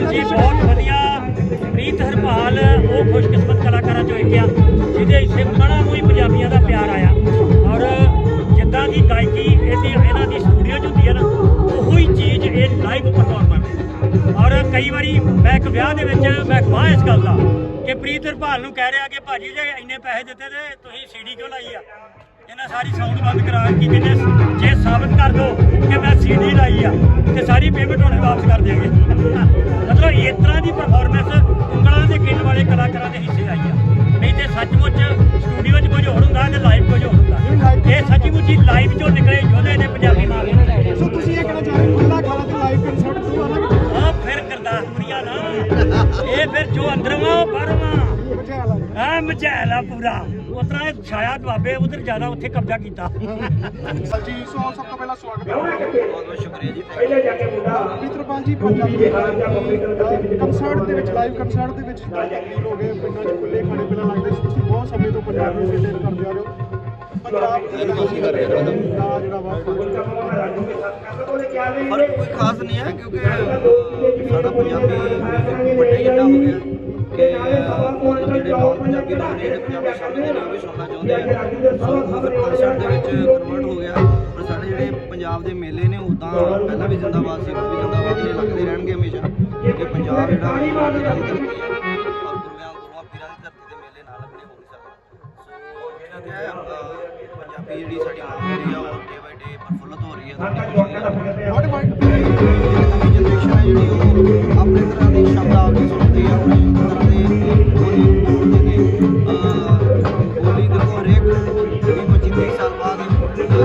ਜੀ, ਬਹੁਤ ਵਧੀਆ। ਪ੍ਰੀਤ ਹਰਪਾਲ, ਉਹ ਖੁਸ਼ਕਿਸਮਤ ਕਲਾਕਾਰਾਂ ਚੋਂ ਇੱਕ ਆ, ਜਿਹਦੇ ਹਿੱਸੇ ਮਣਾ ਨੂੰ ਹੀ ਪੰਜਾਬੀਆਂ ਦਾ ਪਿਆਰ ਆਇਆ। ਔਰ ਜਿੱਦਾਂ ਦੀ ਗਾਇਕੀ ਇਹਦੀ, ਇਹਨਾਂ ਦੀ ਸਟੂਡੀਓ 'ਚ ਹੁੰਦੀ ਹੈ ਨਾ, ਉਹੋ ਹੀ ਚੀਜ਼ ਇਹ ਲਾਈਵ ਪਰਫਾਰਮਰ ਔਰ ਕਈ ਵਾਰੀ ਮੈਂ ਇੱਕ ਵਿਆਹ ਦੇ ਵਿੱਚ, ਮੈਂ ਗਵਾਹ ਇਸ ਗੱਲ ਦਾ, ਕਿ ਪ੍ਰੀਤ ਹਰਪਾਲ ਨੂੰ ਕਹਿ ਰਿਹਾ ਕਿ ਭਾਜੀ ਜੇ ਇੰਨੇ ਪੈਸੇ ਦਿੱਤੇ ਤੇ ਤੁਸੀਂ ਸੀਡੀ ਕਿਉਂ ਲਾਈ ਆ? ਇਹਨਾਂ ਸਾਰੀ ਸਾਊਂਡ ਬੰਦ ਕਰਾ ਕੇ ਕਹਿੰਦੇ ਸਾਬਤ ਕਰ ਦੋ ਕਿ ਮੈਂ ਸੀਡੀ ਲਾਈ ਆ ਤੇ ਸਾਰੀ ਪੇਮੈਂਟ ਹੁਣੇ ਵਾਪਸ ਕਰ ਦਿਆਂਗੇ। ਮਤਲਬ ਇਸ ਤਰ੍ਹਾਂ ਦੀ ਪਰਫਾਰਮੈਂਸ ਉਂਗਲਾਂ ਦੇ ਕਿੰਨ ਵਾਲੇ ਕਲਾਕਾਰਾਂ ਦੇ ਹਿੱਸੇ ਆਈ ਆ। ਨਹੀਂ ਤੇ ਸੱਚਮੁੱਚ ਸਟੂਡੀਓ 'ਚ ਕੁਝ ਹੋਰ ਹੁੰਦਾ ਤੇ ਲਾਈਵ ਕੁਝ ਹੋਰ ਹੁੰਦਾ। ਇਹ ਸੱਚਮੁੱਚ ਹੀ ਲਾਈਵ 'ਚੋਂ ਨਿਕਲੇ ਯੋਧੇ ਨੇ ਪੰਜਾਬੀ ਮਾਂ ਸੋ ਤੁਸੀਂ ਇਹ ਕਹਿਣਾ ਚਾਹ ਰਹੇ ਹੋ ਖੁੱਲਾ ਖਾਲਾ ਤੇ ਲਾਈਵ ਕੰਸਰਟ ਤੋਂ ਅਲੱਗ ਆ ਫਿਰ ਗੁਰਦਾਸਪੁਰੀਆ ਨਾ। ਇਹ ਫਿਰ ਜੋ ਅੰਦਰੋਂ ਆ। ਬਾਹਰੋਂ ਆ ਮਚੈਲਾ ਪੂਰਾ। ਉਤਰਾ ਛਾਇਆ ਦੁਆਬੇ ਉਧਰ ਜ਼ਿਆਦਾ ਉੱਥੇ ਕਬਜ਼ਾ ਕੀਤਾ। ਜੀ ਸੋ ਸਭ ਤੋਂ ਪਹਿਲਾਂ ਸਵਾਗਤ ਹੈ। ਬਹੁਤ ਬਹੁਤ ਸ਼ੁਕਰੀਆ ਜੀ ਥੈਂਕ ਮਿੱਤਰਪਾਲ ਜੀ ਪੰਜਾਬੀ ਕੰਸਰਟ ਦੇ ਵਿੱਚ ਲਾਈਵ ਕੰਸਰਟ ਦੇ ਵਿੱਚ ਜਿੱਦਾਂ ਤਬਦੀਲ ਹੋ ਗਏ ਪਿੰਡਾਂ 'ਚ ਖੁੱਲੇ ਖਾਣੇ ਪੀਣੇ ਲੱਗਦੇ ਸੀ। ਤੁਸੀਂ ਬਹੁਤ ਸਮੇਂ ਤੋਂ ਪੰਜਾਬ ਨੂੰ ਮੇਨਟੇਨ ਕਰਦੇ ਆ ਰਹੇ ਹੋ। ਪੰਜਾਬ ਇਹਨੂੰ ਅਸੀਂ ਕਰ ਰਹੇ ਹਾਂ। ਦਾ ਜਿਹੜਾ ਵਾ ਫ਼ਰਕ ਕੋਈ ਖਾਸ ਨਹੀਂ ਹੈ ਕਿਉਂਕਿ ਸਾਡਾ ਪੰਜਾਬੀ ਮਿਊਜ਼ਿਕ ਵੱਡਾ ਹੀ ਇੰਨਾ ਹੋ ਗਿਆ ਕਿ ਜਿਹੜੇ ਪੰਜਾਬੀ ਸਮਝਦੇ ਨੇ ਉਹ ਵੀ ਸੁਣਨਾ ਚਾਹੁੰਦੇ ਆ ਸੋ ਉਹ ਫਿਰ ਕਨਸਰਟ ਦੇ ਵਿੱਚ ਕਨਵਰਟ ਹੋ ਗਿਆ ਪਰ ਸਾਡੇ ਜਿਹੜੇ ਪੰਜਾਬ ਦੇ ਮੇਲੇ ਨੇ ਉਦਾਂ ਪਹਿਲਾਂ ਵੀ ਜ਼ਿੰਦਾਬਾਦ ਸੀ ਹੁਣ ਵੀ ਜ਼ਿੰਦਾਬਾਦ ਨੇ ਲੱਗਦੇ ਰਹਿਣਗੇ ਹਮੇਸ਼ਾ ਕਿਉਂਕਿ ਪੰਜਾਬ ਜਿਹੜਾ ਉਹ ਪੀਰਾਂ ਦੀ ਧਰਤੀ ਹੈ ਔਰ ਗੁਰੂਆਂ ਗੁਰੂਆਂ ਪੀਰਾਂ ਦੀ ਧਰਤੀ ਦੇ ਮੇਲੇ ਨਾਲ ਆਪਣੇ ਹੋ ਨਹੀਂ ਸਕਦਾ ਸੋ ਜਿਹੜਾ ਪੰਜਾਬੀ ਜਿਹੜੀ ਸਾਡੀ ਮਾਂ ਬੋਲੀ ਆ ਉਹ ਡੇ ਬਾਈ ਡੇ ਪ੍ਰਫੁੱਲਤ ਹੋ ਰਹੀ ਸਾਡੀ ਖੁਸ਼ੀ ਜਨਰੇਸ਼ਨ ਹੈ ਜਿਹੜੀ ਉਹ ਆਪਣੇ ਤਰ੍ਹਾਂ ਦੇ ਸ਼ਬਦ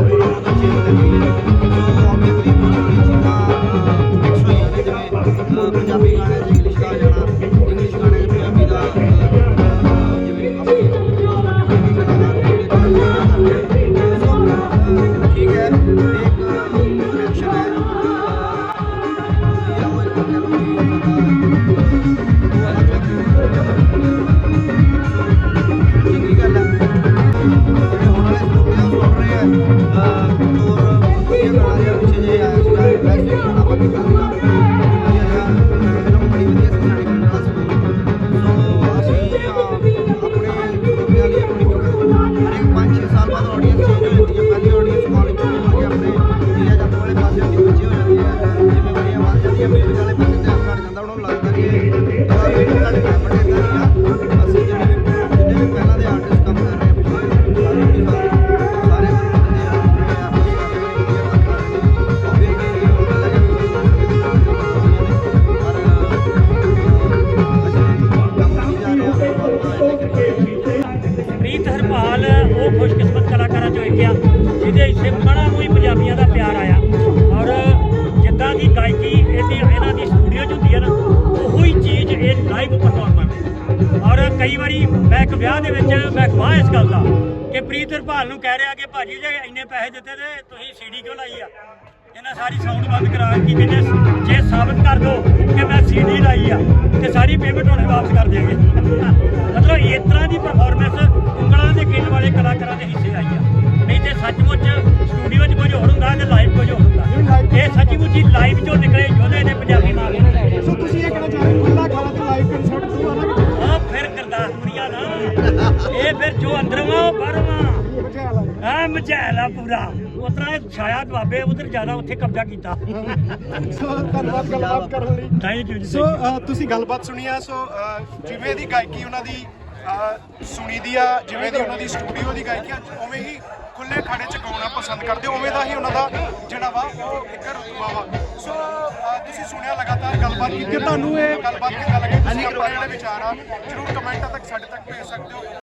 I'm అందరూ ਇਹ ਲਾਈਵ ਪਰਫਾਰਮਰ ਔਰ ਕਈ ਵਾਰੀ ਮੈਂ ਇੱਕ ਵਿਆਹ ਦੇ ਵਿੱਚ ਮੈਂ ਗਵਾਹ ਇਸ ਗੱਲ ਦਾ ਕਿ ਪ੍ਰੀਤ ਹਰਪਾਲ ਨੂੰ ਕਹਿ ਰਿਹਾ ਕਿ ਭਾਜੀ ਜੇ ਇੰਨੇ ਪੈਸੇ ਦਿੱਤੇ ਤੇ ਤੁਸੀਂ ਸੀਡੀ ਕਿਉਂ ਲਾਈ ਆ? ਇਹਨਾਂ ਸਾਰੀ ਸਾਊਂਡ ਬੰਦ ਕਰਾ ਕੇ ਕਹਿੰਦੇ ਜੇ ਸਾਬਤ ਕਰ ਦੋ ਕਿ ਮੈਂ ਸੀਡੀ ਲਾਈ ਆ ਤੇ ਸਾਰੀ ਪੇਮੈਂਟ ਹੁਣ ਵਾਪਸ ਕਰ ਦਿਆਂਗੇ। ਮਤਲਬ ਇਸ ਤਰ੍ਹਾਂ ਦੀ ਪਰਫਾਰਮੈਂਸ ਉਂਗਲਾਂ ਦੇ ਕਿੰਨ ਵਾਲੇ ਕਲਾਕਾਰਾਂ ਦੇ ਹਿੱਸੇ ਆਈ ਆ। ਨਹੀਂ ਤੇ ਸੱਚਮੁੱਚ ਸਟੂਡੀਓ 'ਚ ਕੁਝ ਇਹ ਫਿਰ ਜੋ ਅੰਦਰੋਂ ਆ ਉਹ ਬਾਹਰੋਂ ਆ ਮਚੈਲਾ ਪੂਰਾ ਉਤਰਾ ਛਾਇਆ ਦੁਆਬੇ ਉਧਰ ਜ਼ਿਆਦਾ ਉੱਥੇ ਕਬਜ਼ਾ ਕੀਤਾ। ਸੋ ਧੰਨਵਾਦ ਗੱਲਬਾਤ ਕਰਨ ਲਈ। ਥੈਂਕ ਯੂ ਜੀ ਸੋ ਤੁਸੀਂ ਗੱਲਬਾਤ ਸੁਣੀ ਆ। ਸੋ ਜਿਵੇਂ ਦੀ ਗਾਇਕੀ ਉਹਨਾਂ ਦੀ ਸੁਣੀ ਦੀ ਆ ਜਿਵੇਂ ਦੀ ਉਹਨਾਂ ਦੀ ਸਟੂਡੀਓ ਦੀ ਗਾਇਕੀ ਆ ਉਵੇਂ ਹੀ ਖੁੱਲੇ ਖਾਣੇ ਚ ਗਾਉਣਾ ਪਸੰਦ ਕਰਦੇ ਉਵੇਂ ਦਾ ਹੀ ਉਹਨਾਂ ਦਾ ਜਿਹੜਾ ਵਾ ਉਹ ਇੱਕ ਰੁਤਬਾ ਵਾ। ਸੋ ਤੁਸੀਂ ਸੁਣਿਆ ਲਗਾਤਾਰ ਗੱਲਬਾਤ ਕੀਤੀ ਤੁਹਾਨੂੰ ਇਹ ਗੱਲਬਾਤ ਕਿੱਦਾਂ ਲੱਗੀ ਤੁਸੀਂ ਆਪਣੇ ਜਿਹੜੇ ਵਿਚਾਰ ਆ ਜਰੂਰ ਕਮੈਂਟਾਂ ਤੱਕ ਸਾਡੇ ਤੱਕ ਭੇਜ ਸਕਦੇ ਹੋ।